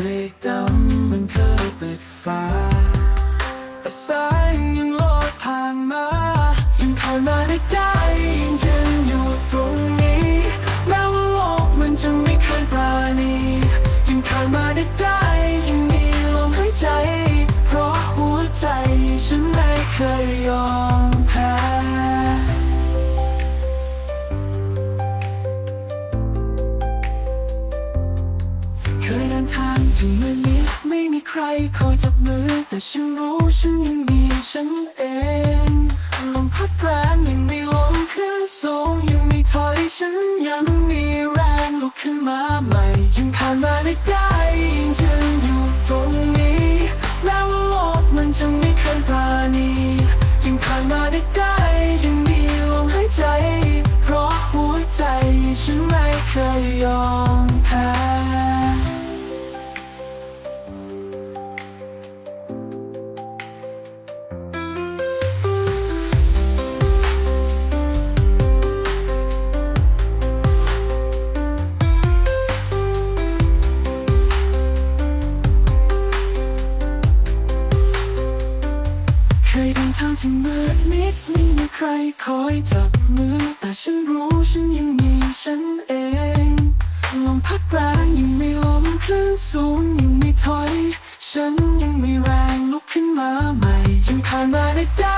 ำมันเคยปิดฟ้า แต่แสงยังลอยผ่านมา ยังผ่านมาได้ได้ยังยืน ทางถึงมือนี้ไม่มีใครคอยจับมือ แต่ฉันรู้ฉันยังมีฉันเองลมพัดแรงยังมีลมคลื่นสูงยังมีถอยฉันยังมีแรงลุกขึ้นมาใหม่ยังผ่านมาได้ได้ยังยืนอยู่ตรงนี้แม้ว่าโลกมันจะไม่เคยปราณียังผ่านมาได้ได้ยังมีลมหายใจ เพราะหัวใจฉันไม่เคยยอม ยเดินทางที่มืดมิดไม่มีใครคอยจับมือ แต่ฉันรู้ฉันยังมีฉันเอง ลมพัดแรงยังมีลม คลื่นสูงยังไม่ถอย ฉันยังมีแรงลุกขึ้นมาใหม่ยังผ่านมาได้